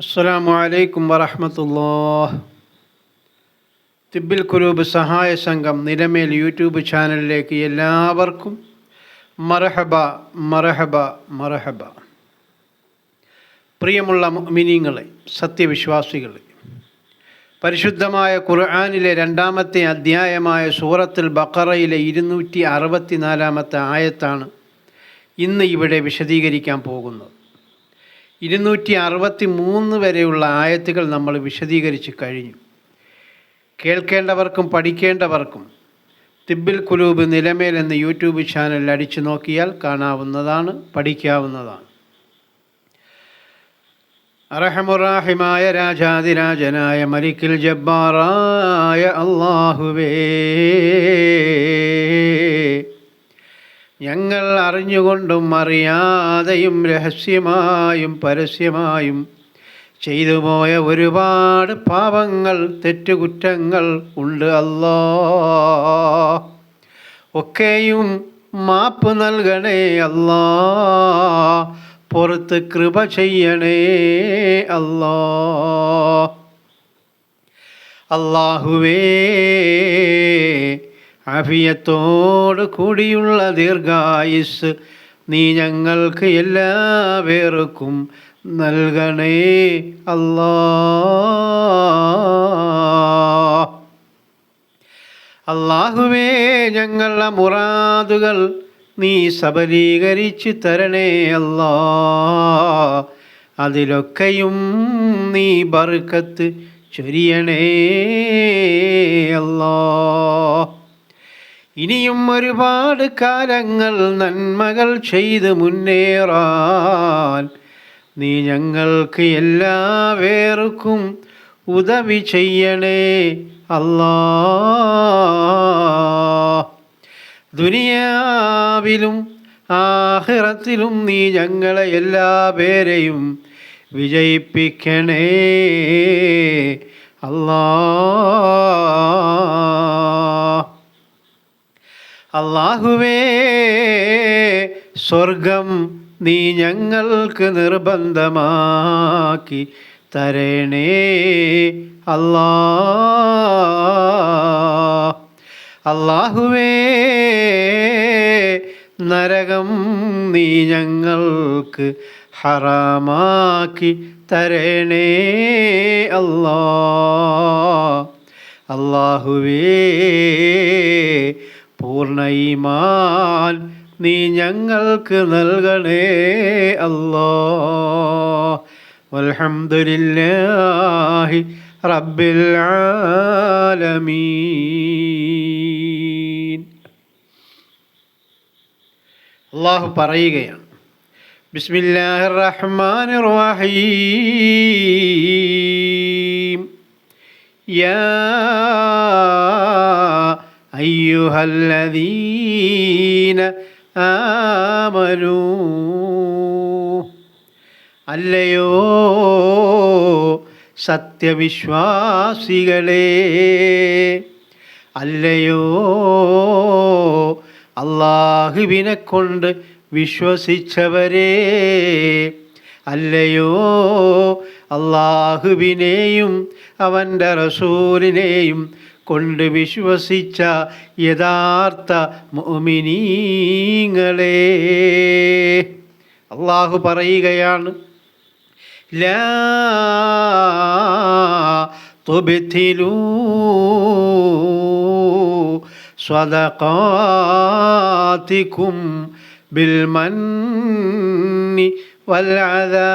അസ്സലാമു അലൈക്കും വറഹമത്തുല്ലാഹ് തിബിൽ കുരൂബ് സഹായ സംഘം നിലമേൽ യൂട്യൂബ് ചാനലിലേക്ക് എല്ലാവർക്കും മറഹബ മറഹബ മറഹബ പ്രിയമുള്ള മിനിങ്ങളെ സത്യവിശ്വാസികളെ പരിശുദ്ധമായ ഖുർആാനിലെ രണ്ടാമത്തെ അധ്യായമായ സൂറത്തുൽ ബക്കറയിലെ ഇരുന്നൂറ്റി അറുപത്തിനാലാമത്തെ ആയത്താണ് ഇന്ന് ഇവിടെ വിശദീകരിക്കാൻ പോകുന്നത്. ഇരുന്നൂറ്റി അറുപത്തി മൂന്ന് വരെയുള്ള ആയത്തുകൾ നമ്മൾ വിശദീകരിച്ച് കഴിഞ്ഞു. കേൾക്കേണ്ടവർക്കും പഠിക്കേണ്ടവർക്കും തിബിൽ കുലൂബ് നിലമേൽ എന്ന യൂട്യൂബ് ചാനൽ അടിച്ചു നോക്കിയാൽ കാണാവുന്നതാണ് പഠിക്കാവുന്നതാണ്. അറഹമുറാഹിമായ രാജാതിരാജനായ മലിക്കിൽ ജബ്ബാറായ അള്ളാഹുവേ ഞങ്ങൾ അറിഞ്ഞുകൊണ്ടും അറിയാതെയും രഹസ്യമായും പരസ്യമായും ചെയ്തു പോയ ഒരുപാട് പാപങ്ങൾ തെറ്റുകുറ്റങ്ങൾ ഉണ്ട് അല്ലോ. ഒക്കെയും മാപ്പ് നൽകണേ അല്ലോ. പുറത്ത് കൃപ ചെയ്യണേ അല്ലോ. അള്ളാഹുവേ അഭിയത്തോട് കൂടിയുള്ള ദീർഘായുസ് നീ ഞങ്ങൾക്ക് എല്ലാവർക്കും നൽകണേ അല്ലാ. അള്ളാഹുവേ ഞങ്ങളുടെ മുറാദുകൾ നീ സബലീകരിച്ച് തരണേ അല്ലാ. അതിലൊക്കെയും നീ ബർക്കത്ത് ചൊരിയണേ അല്ലാ. ഇനിയും ഒരുപാട് കാലങ്ങൾ നന്മകൾ ചെയ്ത് മുന്നേറാൻ നീ ഞങ്ങൾക്ക് എല്ലാവർക്കും ഉദവി ചെയ്യണേ അല്ലാ. ദുനിയാവിലും ആഹിറത്തിലും നീ ഞങ്ങളെ എല്ലാ പേരെയും വിജയിപ്പിക്കണേ അല്ലാ. അള്ളാഹുവേ സ്വർഗം നീ ഞങ്ങൾക്ക് നിർബന്ധമാക്കി തരണേ അല്ലാ. അള്ളാഹുവേ നരകം നീ ഞങ്ങൾക്ക് ഹറാമാക്കി തരണേ അല്ലാ. അള്ളാഹുവേ പൂർണ ഈമാൻ നീ ഞങ്ങൾക്ക് നൽകണേ അല്ലോ. വൽഹംദുലില്ലാഹി റബ്ബിൽ ആലമീൻ. അള്ളാഹു പറയുകയാണ് ബിസ്മില്ലാഹി റഹ്മാൻ റഹീം യാ أيها الذين آمنوا അല്ലയോ സത്യവിശ്വാസികളെ അല്ലയോ അള്ളാഹുവിനെ കൊണ്ട് വിശ്വസിച്ചവരെ അല്ലയോ അള്ളാഹുവിനെയും അവൻ്റെ റസൂലിനെയും കൊണ്ട് വിശ്വസിച്ച യഥാർത്ഥ മോമിനീങ്ങളെ അള്ളാഹു പറയുകയാണ് ലാ തുബിത്തിലൂ സ്വതകാത്തിക്കും ബിൽമന്നി വല്ലാതാ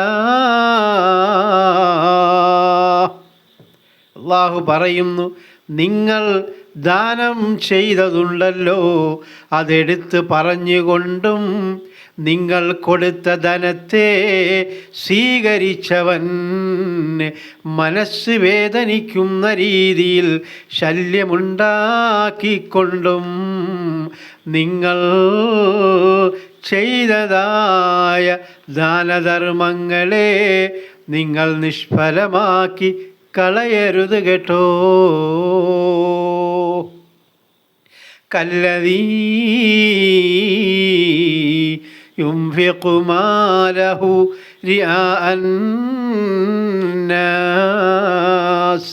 അള്ളാഹു പറയുന്നു നിങ്ങൾ ദാനം ചെയ്തതുണ്ടല്ലോ. അതെടുത്ത് പറഞ്ഞുകൊണ്ടും നിങ്ങൾ കൊടുത്ത ധനത്തെ സ്വീകരിച്ചവൻ മനസ്സ് വേദനിക്കുന്ന രീതിയിൽ ശല്യമുണ്ടാക്കിക്കൊണ്ടും നിങ്ങൾ ചെയ്തതായ ദാനധർമ്മങ്ങളെ നിങ്ങൾ നിഷ്ഫലമാക്കി കളയരുത് കേട്ടോ കല്ലതീ ينفق ماله رئاء الناس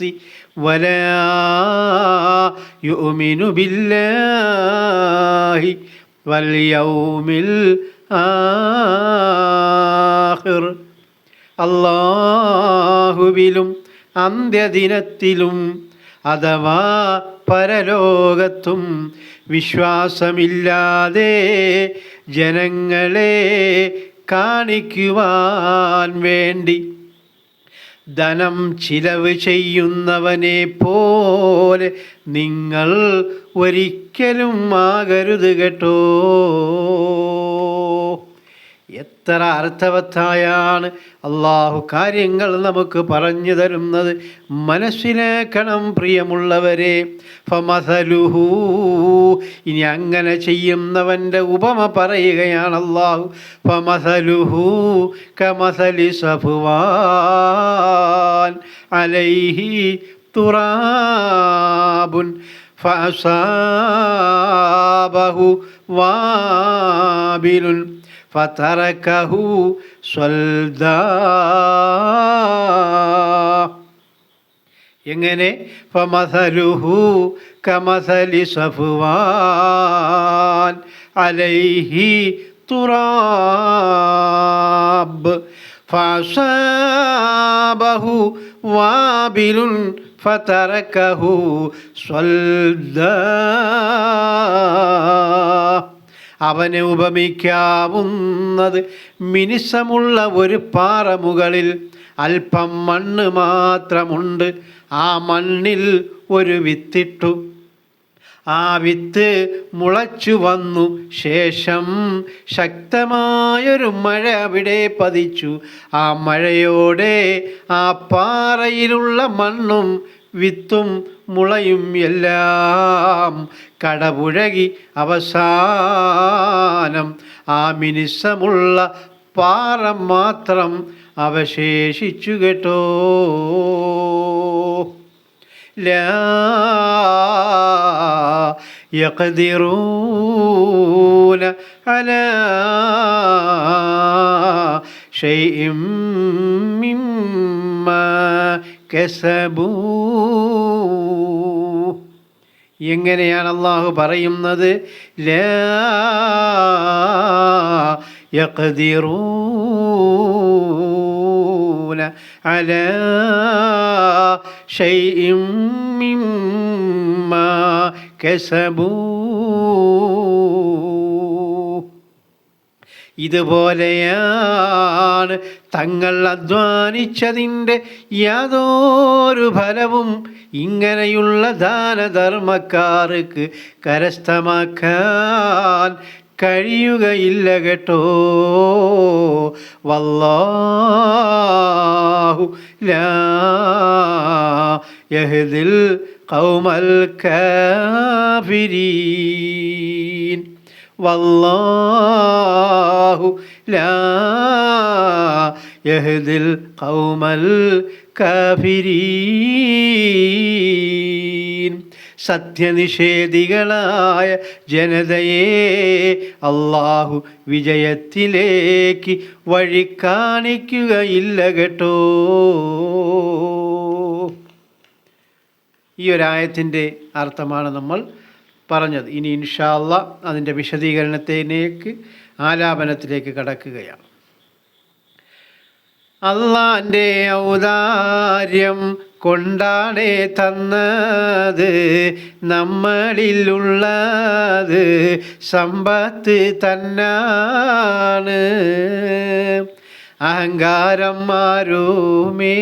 ولا يؤمن بالله واليوم الآخر അള്ളാഹുവിലും അന്ത്യദിനത്തിലും അഥവാ പരലോകത്തും വിശ്വാസമില്ലാതെ ജനങ്ങളെ കാണിക്കുവാൻ വേണ്ടി ധനം ചിലവ് ചെയ്യുന്നവനെ പോലെ നിങ്ങൾ ഒരിക്കലും ആകരുത് കേട്ടോ. എത്ര അർത്ഥവത്തായാണ് അള്ളാഹു കാര്യങ്ങൾ നമുക്ക് പറഞ്ഞു തരുന്നത്. മനസ്സിലാക്കണം പ്രിയമുള്ളവരെ. ഫമസലുഹു. ഇനി അങ്ങനെ ചെയ്യുന്നവന്റെ ഉപമ പറയുകയാണ് അള്ളാഹു. ഫമസലുഹു കമസലി സഫുവാൻ അലൈഹി തുറാബുൻ ഫസാബഹു വാബിലുൻ فتركه صلدا എങ്ങനെ ഫമസലുഹു കമസലി സഫുവാൻ അലൈഹി തുറാബ് ഫാസാബഹു വാബിലുൻ ഫതറക്കഹു സ്വൽദാ അവനെ ഉപമിക്കാവുന്നത് മിനിസമുള്ള ഒരു പാറ മുകളിൽ അല്പം മണ്ണ് മാത്രമുണ്ട്. ആ മണ്ണിൽ ഒരു വിത്തിട്ടു. ആ വിത്ത് മുളച്ചു വന്നു. ശേഷം ശക്തമായൊരു മഴ അവിടെ പതിച്ചു. ആ മഴയോടെ ആ പാറയിലുള്ള മണ്ണും വിത്തും മുളയും എല്ലാം കടപുഴകി അവസാനം ആ മിനിസമുള്ള പാറ മാത്രം അവശേഷിച്ചു കേട്ടോ. യഖദിറൂന അല ഷൈഇം മിമ്മ കസബൂ. എങ്ങനെയാണ് അള്ളാഹു പറയുന്നത് ലാ يقدرون على شيء مما كسبوا ഇതുപോലെയാണ് തങ്ങൾ അധ്വാനിച്ചതിന്റെ യാതൊരു ഫലവും ഇങ്ങനെയുള്ള ദാനധർമ്മക്കാർക്ക് കരസ്ഥമാക്കാൻ കഴിയുകയില്ല കേട്ടോ. വല്ലാഹു ലാ യഹ്ദിൽ ഖൗമൽ കാഫിരീൻ. വല്ലാഹു ലഹദിൽ കൗമൽ ഖൗമൽ കാഫിരീൻ. സത്യനിഷേധികളായ ജനതയെ അള്ളാഹു വിജയത്തിലേക്ക് വഴി കാണിക്കുകയില്ല കേട്ടോ. ഈ ഒരായത്തിന്റെ അർത്ഥമാണ് നമ്മൾ പറഞ്ഞത്. ഇനി ഇൻഷാല്ല അതിന്റെ വിശദീകരണത്തിലേക്ക് ആലാപനത്തിലേക്ക് കടക്കുകയാണ്. അള്ളാന്റെ ഔദാര്യം കൊണ്ടാണേ തന്നത് നമ്മളിലുള്ളത് സമ്പത്ത് തന്നാണ്. അഹങ്കാരം മാറൂമേ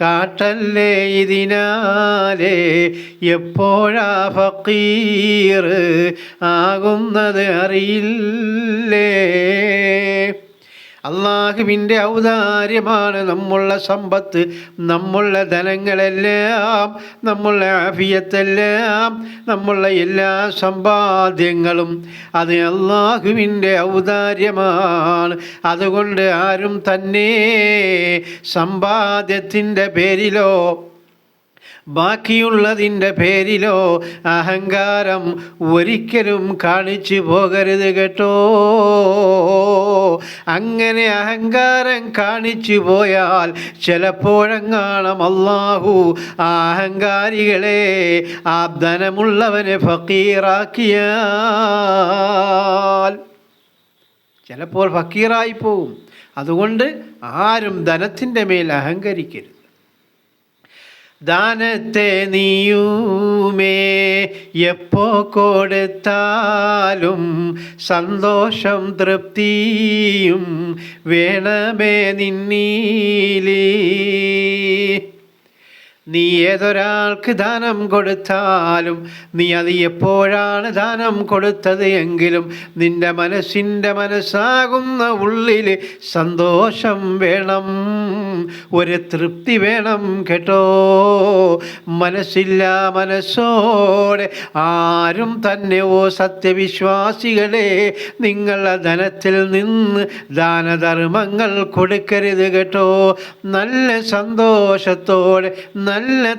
കാട്ടല്ലേ ഇതിനാലേ? എപ്പോഴാ ഫക്കീർ ആകുന്നത് അറിയില്ലേ? അള്ളാഹുവിന്റെ ഔദാര്യമാണ് നമ്മളുടെ സമ്പത്ത് നമ്മളുടെ ധനങ്ങളെല്ലാം നമ്മളുടെ ആഫിയത്തെല്ലാം നമ്മളുടെ എല്ലാ സമ്പാദ്യങ്ങളും. അത് അള്ളാഹുവിന്റെ ഔദാര്യമാണ്. അതുകൊണ്ട് ആരും തന്നെ സമ്പാദ്യത്തിന്റെ പേരിലോ ബാക്കിയുള്ളതിന്റെ പേരിലോ അഹങ്കാരം ഒരിക്കലും കാണിച്ചു പോകരുത് കേട്ടോ. അങ്ങനെ അഹങ്കാരം കാണിച്ചു പോയാൽ ചിലപ്പോഴങ്ങാണ് അള്ളാഹു ആ അഹങ്കാരികളെ ആ ധനമുള്ളവനെ ഫക്കീറാക്കിയാൽ ചിലപ്പോൾ ഫക്കീറായി പോവും. അതുകൊണ്ട് ആരും ധനത്തിന്റെ മേൽ അഹങ്കരിക്കരുത്. ദാനത്തെ നീയൂമേ എപ്പോ കൊടുത്താലും സന്തോഷം തൃപ്തിയും വേണമേ നിന്നീലേ. നീ ഏതൊരാൾക്ക് ദാനം കൊടുത്താലും നീ അത് എപ്പോഴാണ് ദാനം കൊടുത്തത് എങ്കിലും നിന്റെ മനസ്സിന്റെ മനസ്സാകുന്ന ഉള്ളിൽ സന്തോഷം വേണം. ഒരു തൃപ്തി വേണം കേട്ടോ. മനസ്സില്ല മനസ്സോടെ ആരും തന്നെ ഓ സത്യവിശ്വാസികളെ നിങ്ങളുടെ ധനത്തിൽ നിന്ന് ദാനധർമ്മങ്ങൾ കൊടുക്കരുത് കേട്ടോ. നല്ല സന്തോഷത്തോടെ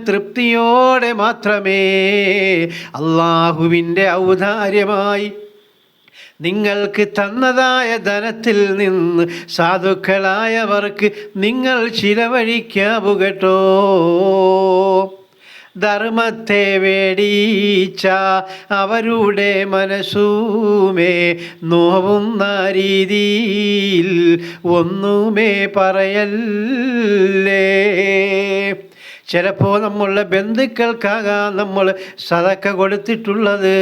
തൃപ്തിയോടെ മാത്രമേ അള്ളാഹുവിന്റെ ഔദാര്യമായി നിങ്ങൾക്ക് തന്നതായ ധനത്തിൽ നിന്ന് സാധുക്കളായവർക്ക് നിങ്ങൾ ചിലവഴിക്കാവുകട്ടോ ധർമ്മത്തെ വേടിച്ച അവരുടെ മനസ്സുമേ നോവുന്ന രീതിയിൽ ഒന്നുമേ പറയല്ലേ? ചിലപ്പോൾ നമ്മളുടെ ബന്ധുക്കൾക്കാകാം നമ്മൾ സതക്ക കൊടുത്തിട്ടുള്ളത്.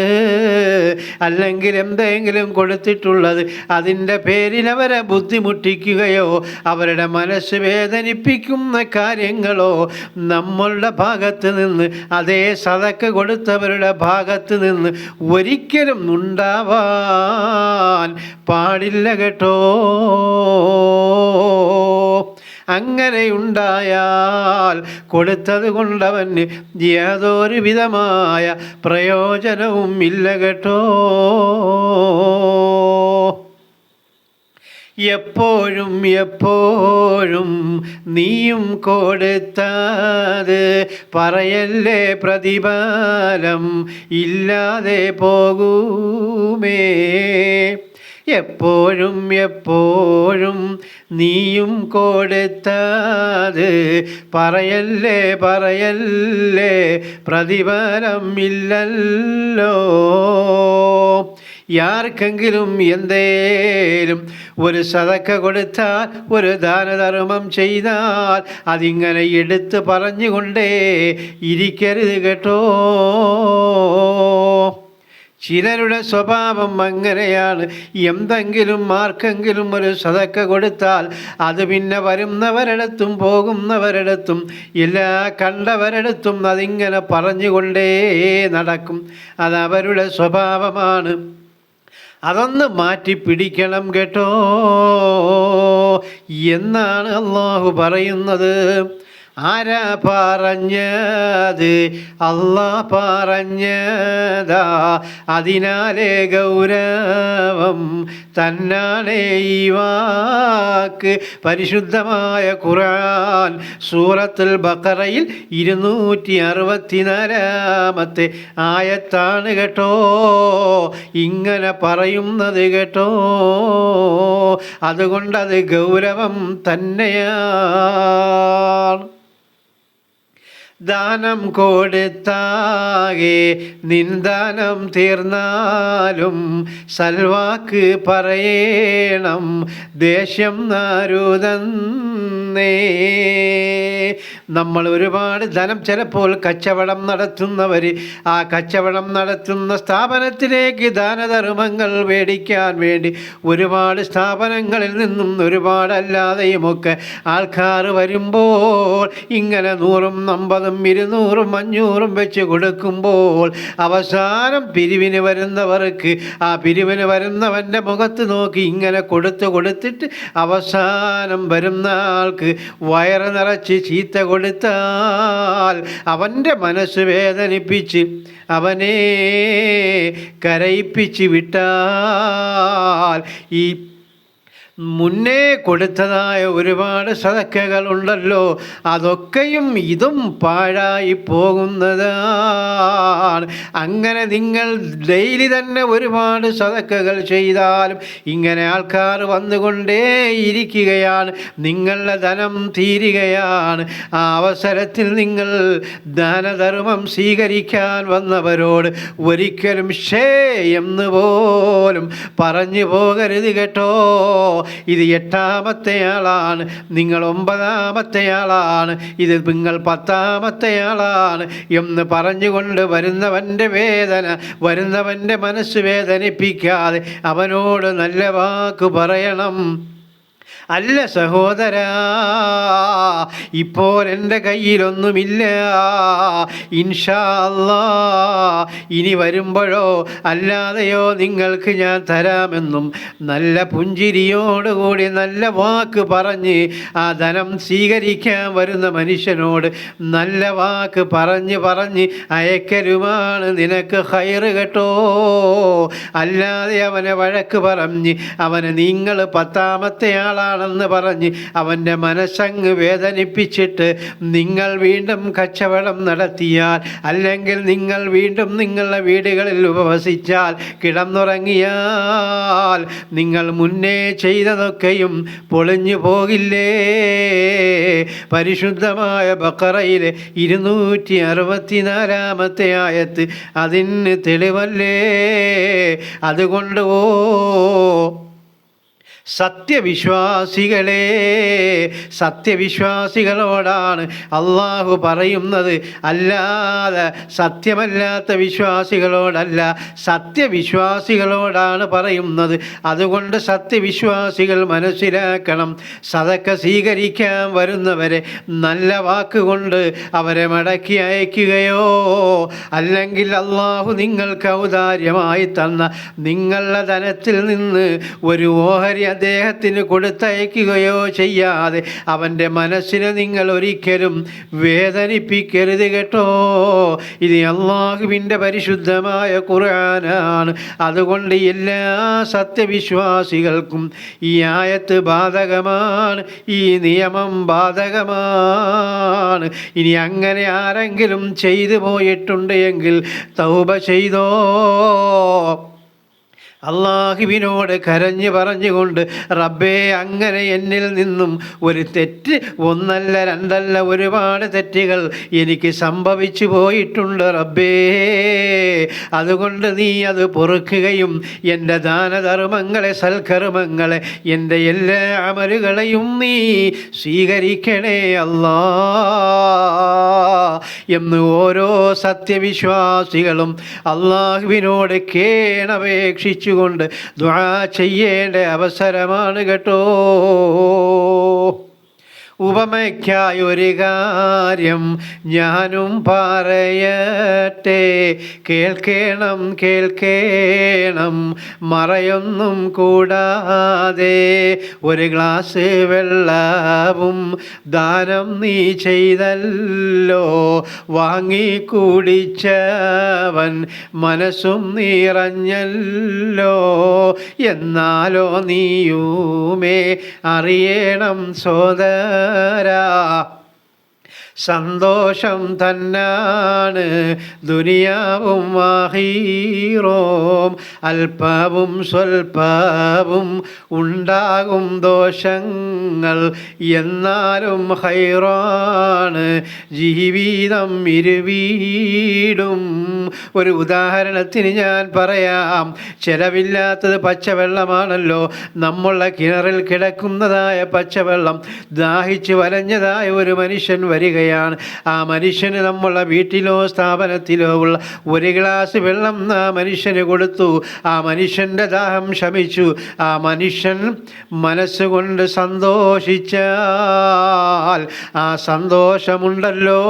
അല്ലെങ്കിൽ എന്തെങ്കിലും കൊടുത്തിട്ടുള്ളത്. അതിന്റെ പേരിൽ അവരെ ബുദ്ധിമുട്ടിക്കുകയോ അവരുടെ മനസ്സ് വേദനിപ്പിക്കുന്ന കാര്യങ്ങളോ നമ്മളുടെ ഭാഗത്ത് നിന്ന് അതേ സതക്ക കൊടുത്തവരുടെ ഭാഗത്ത് നിന്ന് ഒരിക്കലും ഉണ്ടാവാൻ പാടില്ല കേട്ടോ. അങ്ങനെയുണ്ടായാൽ കൊടുത്തത് കൊണ്ടവന് യാതൊരു വിധമായ പ്രയോജനവും ഇല്ല കേട്ടോ. എപ്പോഴും എപ്പോഴും നീയും കൊടുത്താത് പറയല്ലേ പ്രതിഫലം? ഇല്ലാതെ പോകുമേ. എപ്പോഴും എപ്പോഴും നീയും കൊടുത്തത് പറയല്ലേ പറയല്ലേ? പ്രതിഫലം ഇല്ലല്ലോ ആർക്കെങ്കിലും എന്തേലും ഒരു സതക്ക കൊടുത്താൽ ഒരു ദാനധർമ്മം ചെയ്താൽ അതിങ്ങനെ എടുത്ത് പറഞ്ഞുകൊണ്ടേ ഇരിക്കരുത് കേട്ടോ. ചിലരുടെ സ്വഭാവം അങ്ങനെയാണ്. എന്തെങ്കിലും ആർക്കെങ്കിലും ഒരു സതക്ക കൊടുത്താൽ അത് പിന്നെ വരുന്നവരിടത്തും പോകുന്നവരിടത്തും എല്ലാ കണ്ടവരിടത്തും അതിങ്ങനെ പറഞ്ഞുകൊണ്ടേ നടക്കും. അത് അവരുടെ സ്വഭാവമാണ്. അതൊന്ന് മാറ്റി പിടിക്കണം കേട്ടോ. എന്നാണ് അള്ളാഹു പറയുന്നത്. ആരാ പറഞ്ഞത്? അല്ലാ പറഞ്ഞതാ. അതിനാലേ ഗൗരവം തന്നാണേ ഈ വാക്ക്. പരിശുദ്ധമായ ഖുർആൻ സൂറത്തുൽ ബക്കറയിൽ ഇരുന്നൂറ്റി അറുപത്തിനാലാമത്തെ ആയത്താണ് കേട്ടോ. ഇങ്ങനെ പറയുന്നത് കേട്ടോ. അതുകൊണ്ടത് ഗൗരവം തന്നെയാണ്. ദാനം കൊടുത്താകെ നിന്ദാനം തീർന്നാലും സൽവാക്ക് പറയണം. ദേഷ്യം നാരുതന്നേ നമ്മൾ ഒരുപാട് ധനം ചിലപ്പോൾ കച്ചവടം നടത്തുന്നവർ ആ കച്ചവടം നടത്തുന്ന സ്ഥാപനത്തിലേക്ക് ദാനധർമ്മങ്ങൾ മേടിക്കാൻ വേണ്ടി ഒരുപാട് സ്ഥാപനങ്ങളിൽ നിന്നും ഒരുപാടല്ലാതെയുമൊക്കെ ആൾക്കാർ വരുമ്പോൾ ഇങ്ങനെ നൂറും അമ്പതും ഇരുന്നൂറും അഞ്ഞൂറും വെച്ച് കൊടുക്കുമ്പോൾ അവസാനം പിരിവിന് വരുന്നവർക്ക് ആ പിരിവിന് വരുന്നവന്റെ മുഖത്ത് നോക്കി ഇങ്ങനെ കൊടുത്ത് കൊടുത്തിട്ട് അവസാനം വരുന്ന ആൾക്ക് വയറ് നിറച്ച് ചീത്ത കൊടുത്താൽ അവന്റെ മനസ്സ് വേദനിപ്പിച്ച് അവനെ കരയിപ്പിച്ച് വിട്ടാൽ ഈ മുന്നേ കൊടുത്തതായ ഒരുപാട് സതക്കകൾ ഉണ്ടല്ലോ അതൊക്കെയും ഇതും പാഴായി പോകുന്നതാണ്. അങ്ങനെ നിങ്ങൾ ഡെയിലി തന്നെ ഒരുപാട് സതക്കകൾ ചെയ്താലും ഇങ്ങനെ ആൾക്കാർ വന്നുകൊണ്ടേ ഇരിക്കുകയാണ് നിങ്ങളുടെ ധനം തീരുകയാണ്. ആ അവസരത്തിൽ നിങ്ങൾ ദാനധർമ്മം സ്വീകരിക്കാൻ വന്നവരോട് ഒരിക്കലും ഷേ എന്ന് പോലും പറഞ്ഞു പോകരുത് കേട്ടോ. ഇത് എട്ടാമത്തെ ആളാണ്. നിങ്ങൾ ഒമ്പതാമത്തെ ആളാണ്. ഇത് നിങ്ങൾ പത്താമത്തെ ആളാണ്. എന്ന് പറഞ്ഞുകൊണ്ട് വരുന്നവന്റെ വേദന വരുന്നവന്റെ മനസ്സ് വേദനിപ്പിക്കാതെ അവനോട് നല്ല വാക്ക് പറയണം. അല്ല സഹോദര ഇപ്പോൾ എന്റെ കയ്യിലൊന്നുമില്ല. ഇൻഷാ ഇനി വരുമ്പോഴോ അല്ലാതെയോ നിങ്ങൾക്ക് ഞാൻ തരാമെന്നും നല്ല പുഞ്ചിരിയോടുകൂടി നല്ല വാക്ക് പറഞ്ഞ് ആ ധനം സ്വീകരിക്കാൻ വരുന്ന മനുഷ്യനോട് നല്ല വാക്ക് പറഞ്ഞ് പറഞ്ഞ് അയക്കരുമാണ് നിനക്ക് ഹയറ് കേട്ടോ. അല്ലാതെ അവനെ വഴക്ക് പറഞ്ഞ് അവന് നിങ്ങൾ പത്താമത്തെ ആളാണെന്ന് പറഞ്ഞ് അവന്റെ മനസ്സങ്ങ് വേദനിപ്പിച്ചിട്ട് നിങ്ങൾ വീണ്ടും കച്ചവടം നടത്തിയാൽ അല്ലെങ്കിൽ നിങ്ങൾ വീണ്ടും നിങ്ങളുടെ വീടുകളിൽ ഉപവസിച്ചാൽ കിടന്നുറങ്ങിയാൽ നിങ്ങൾ മുന്നേ ചെയ്തതൊക്കെയും പൊളിഞ്ഞു പോകില്ലേ? പരിശുദ്ധമായ ബക്കറയിലെ ഇരുന്നൂറ്റി അറുപത്തിനാലാമത്തെ ആയത്ത് അതിന് തെളിവല്ലേ? അതുകൊണ്ട് ഓ സത്യവിശ്വാസികളെ സത്യവിശ്വാസികളോടാണ് അള്ളാഹു പറയുന്നത്. അല്ലാതെ സത്യമല്ലാത്ത വിശ്വാസികളോടല്ല സത്യവിശ്വാസികളോടാണ് പറയുന്നത്. അതുകൊണ്ട് സത്യവിശ്വാസികൾ മനസ്സിലാക്കണം സതക്ക സ്വീകരിക്കാൻ വരുന്നവരെ നല്ല വാക്കുകൊണ്ട് അവരെ മടക്കി അയക്കുകയോ അല്ലെങ്കിൽ അള്ളാഹു നിങ്ങൾക്ക് ഔദാര്യമായി തന്ന നിങ്ങളുടെ ധനത്തിൽ നിന്ന് ഒരു ഓഹരി അദ്ദേഹത്തിന് കൊടുത്തയക്കുകയോ ചെയ്യാതെ അവന്റെ മനസ്സിനെ നിങ്ങൾ ഒരിക്കലും വേദനിപ്പിക്കരുത് കേട്ടോ. ഇത് അള്ളാഹുവിന്റെ പരിശുദ്ധമായ ഖുർആനാണ്. അതുകൊണ്ട് എല്ലാ സത്യവിശ്വാസികൾക്കും ഈ ആയത്ത് ബാധകമാണ്. ഈ നിയമം ബാധകമാണ്. ഇനി അങ്ങനെ ആരെങ്കിലും ചെയ്തു പോയിട്ടുണ്ട് എങ്കിൽ തൗബ ചെയ്തോ? അള്ളാഹുവിനോട് കരഞ്ഞു പറഞ്ഞുകൊണ്ട് റബ്ബേ അങ്ങനെ എന്നിൽ നിന്നും ഒരു തെറ്റ് ഒന്നല്ല രണ്ടല്ല ഒരുപാട് തെറ്റുകൾ എനിക്ക് സംഭവിച്ചു പോയിട്ടുണ്ട് റബ്ബേ. അതുകൊണ്ട് നീ അത് പൊറുക്കുകയും എന്റെ ദാനധർമ്മങ്ങളെ സൽക്കർമ്മങ്ങളെ എന്റെ എല്ലാ അമലുകളെയും നീ സ്വീകരിക്കണേ അല്ലാ. എന്ന് ഓരോ സത്യവിശ്വാസികളും അള്ളാഹുവിനോട് കേണപേക്ഷിച്ചുകൊണ്ട് ദ്വാ ചെയ്യേണ്ട അവസരമാണ് കേട്ടോ. ഉപമയ്ക്കായി ഒരു കാര്യം ഞാനും പറയട്ടെ. കേൾക്കേണം കേൾക്കേണം മറയൊന്നും കൂടാതെ. ഒരു ഗ്ലാസ് വെള്ളവും ദാനം നീ ചെയ്തല്ലോ. വാങ്ങി കുടിച്ചവൻ മനസ്സും നിറഞ്ഞല്ലോ. എന്നാലോ നീയുമേ അറിയണം സോദരാ ആരാ സന്തോഷം തന്നാണ് ദുനിയാവും മാഹീറോം അല്പവും സ്വൽപ്പവും ഉണ്ടാകും ദോഷങ്ങൾ എന്നാലും ഹൈറാണ്. ജീവിതം ഇരുവീടും. ഒരു ഉദാഹരണത്തിന് ഞാൻ പറയാം ചെലവില്ലാത്തത് പച്ചവെള്ളമാണല്ലോ. നമ്മളുടെ കിണറിൽ കിടക്കുന്നതായ പച്ചവെള്ളം ദാഹിച്ച് വലഞ്ഞതായ ഒരു മനുഷ്യൻ വരികയാണ്. ആ മനുഷ്യന് നമ്മളുടെ വീട്ടിലോ സ്ഥാപനത്തിലോ ഉള്ള ഒരു ഗ്ലാസ് വെള്ളം ആ മനുഷ്യന് കൊടുത്തു. ആ മനുഷ്യന്റെ ദാഹം ശമിച്ചു. ആ മനുഷ്യൻ മനസ്സുകൊണ്ട് സന്തോഷിച്ചാൽ ആ സന്തോഷമുണ്ടല്ലോ.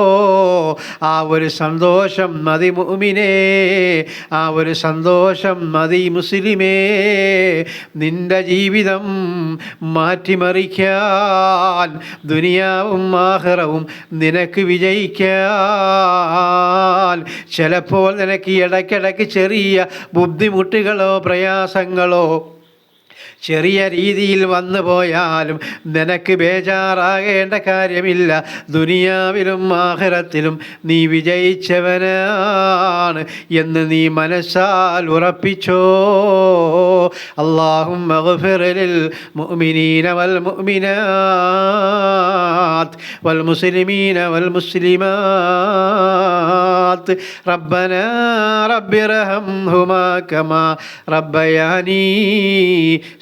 ആ ഒരു സന്തോഷം മതി മുമിനേ ആ ഒരു സന്തോഷം മതി മുസ്ലിമേ. നിന്റെ ജീവിതം മാറ്റിമറിക്കാൻ ദുനിയാവും ആഹ്റവും നിനക്ക് വിജയിക്കാൻ. ചിലപ്പോൾ നിനക്ക് ഇടയ്ക്കിടയ്ക്ക് ചെറിയ ബുദ്ധിമുട്ടുകളോ പ്രയാസങ്ങളോ ചെറിയ രീതിയിൽ വന്നു പോയാലും നിനക്ക് ബേജാറാകേണ്ട കാര്യമില്ല ദുനിയാവിലും ആഖിറത്തിലും നീ വിജയിച്ചവനാണ് എന്ന് നീ മനസ്സാൽ ഉറപ്പിച്ചോ അള്ളാഹും മുഅ്മിനീന വൽ മുഅ്മിനാത്ത് വൽ മുസ്ലിമീന വൽ മുസ്ലിമാത്ത് ربنا رب ارحمهما كما ربياني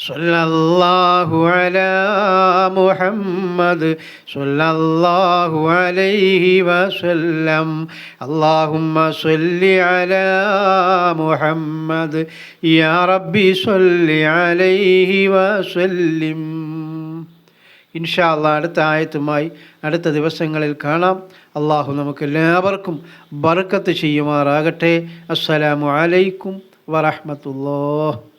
صلى الله على محمد صلى الله عليه وسلم اللهم صل على محمد يا ربي صل عليه وسلم ഇൻഷാ അള്ളാഹ് അടുത്ത ആയത്തുമായി അടുത്ത ദിവസങ്ങളിൽ കാണാം അള്ളാഹു നമുക്ക് എല്ലാവർക്കും ബർക്കത്ത് ചെയ്യുമാറാകട്ടെ അസ്സലാമു അലൈക്കും വറഹ്മത്തുള്ളാഹി